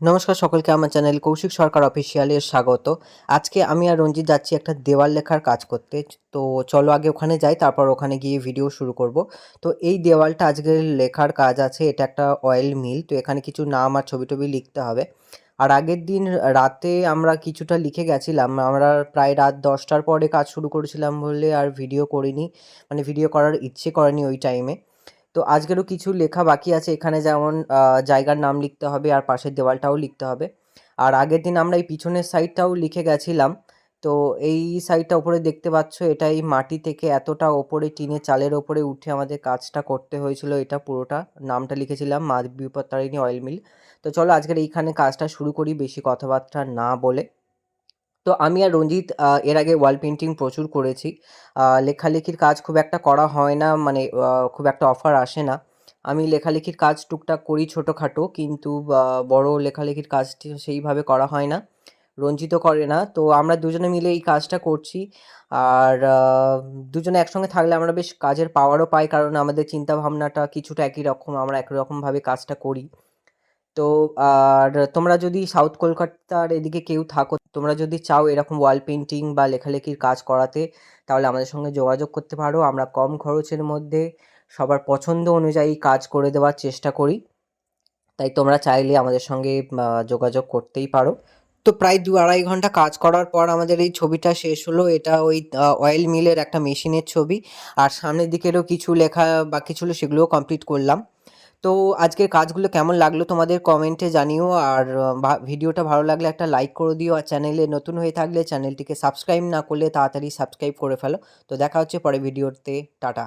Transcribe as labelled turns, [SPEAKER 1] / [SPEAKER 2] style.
[SPEAKER 1] নমস্কার সকলকে, আমার চ্যানেল কৌশিক সরকার অফিসিয়ালের স্বাগত। আজকে আমি আর রঞ্জিত যাচ্ছি একটা দেওয়াল লেখার কাজ করতে। তো চলো আগে ওখানে যাই, তারপর ওখানে গিয়ে ভিডিও শুরু করব। তো এই দেওয়ালটা আজকে লেখার কাজ আছে, এটা একটা অয়েল মিল তো এখানে কিছু নাম আর ছবি টবি লিখতে হবে। আর আগের দিন রাতে আমরা কিছুটা লিখে গেছিলাম, আমরা প্রায় রাত দশটার পরে কাজ শুরু করেছিলাম বলে আর ভিডিও করিনি মানে ভিডিও করার ইচ্ছে করেনি ওই টাইমে তো আজকেরও কিছু লেখা বাকি আছে। এখানে যেমন জায়গার নাম লিখতে হবে আর পাশের দেওয়ালটাও লিখতে হবে। আর আগের দিন আমরা এই পিছনের সাইডটাও লিখে গেছিলাম। তো এই সাইডটা ওপরে দেখতে পাচ্ছ, এটা এই মাটি থেকে এতটা ওপরে, টিনের চালের ওপরে উঠে আমাদের কাজটা করতে হয়েছিল। এটা পুরোটা নামটা লিখেছিলাম, মা বিপত্তারিণী অয়েল মিল। তো চলো আজকের এইখানে কাজটা শুরু করি, বেশি কথাবার্তা না বলে। তো আমি আর রঞ্জিত এর আগে ওয়াল পেন্টিং প্রচুর করেছি। লেখালেখির কাজ খুব একটা করা হয় না মানে খুব একটা অফার আসে না। আমি লেখালেখির কাজ টুকটাক করি ছোটোখাটো, কিন্তু বড় লেখালেখির কাজটি সেইভাবে করা হয় না। রঞ্জিতও করে না। তো আমরা দুজনে মিলে এই কাজটা করছি। আর দুজনে একসঙ্গে থাকলে আমরা বেশ কাজের পাওয়ারও পাই, কারণ আমাদের চিন্তা ভাবনাটা কিছুটা একই রকম, আমরা একই রকমভাবে কাজটা করি। তো আর তোমরা যদি সাউথ কলকাতার এদিকে কেউ থাকো, তোমরা যদি চাও এরকম ওয়াল পেন্টিং বা লেখালেখির কাজ করাতে, তাহলে আমাদের সঙ্গে যোগাযোগ করতে পারো। আমরা কম খরচের মধ্যে সবার পছন্দ অনুযায়ী কাজ করে দেওয়ার চেষ্টা করি। তাই তোমরা চাইলে আমাদের সঙ্গে যোগাযোগ করতেই পারো। তো প্রায় দু আড়াই ঘণ্টা কাজ করার পর আমাদের এই ছবিটা শেষ হলো। এটা ওই অয়েল মিলের একটা মেশিনের ছবি। আর সামনের দিকেরও কিছু লেখা বাকি ছিল সেগুলোও কমপ্লিট করলাম। তো আজকের কাজগুলো কেমন লাগল তোমাদের কমেন্টে জানিও, আর ভিডিওটা ভালো লাগলে একটা লাইক করে দিও, আর চ্যানেলে নতুন হয়ে থাকলে চ্যানেলটিকে সাবস্ক্রাইব না করলে তাড়াতাড়ি সাবস্ক্রাইব করে ফেলো। তো দেখা হচ্ছে পরে ভিডিওতে টাটা।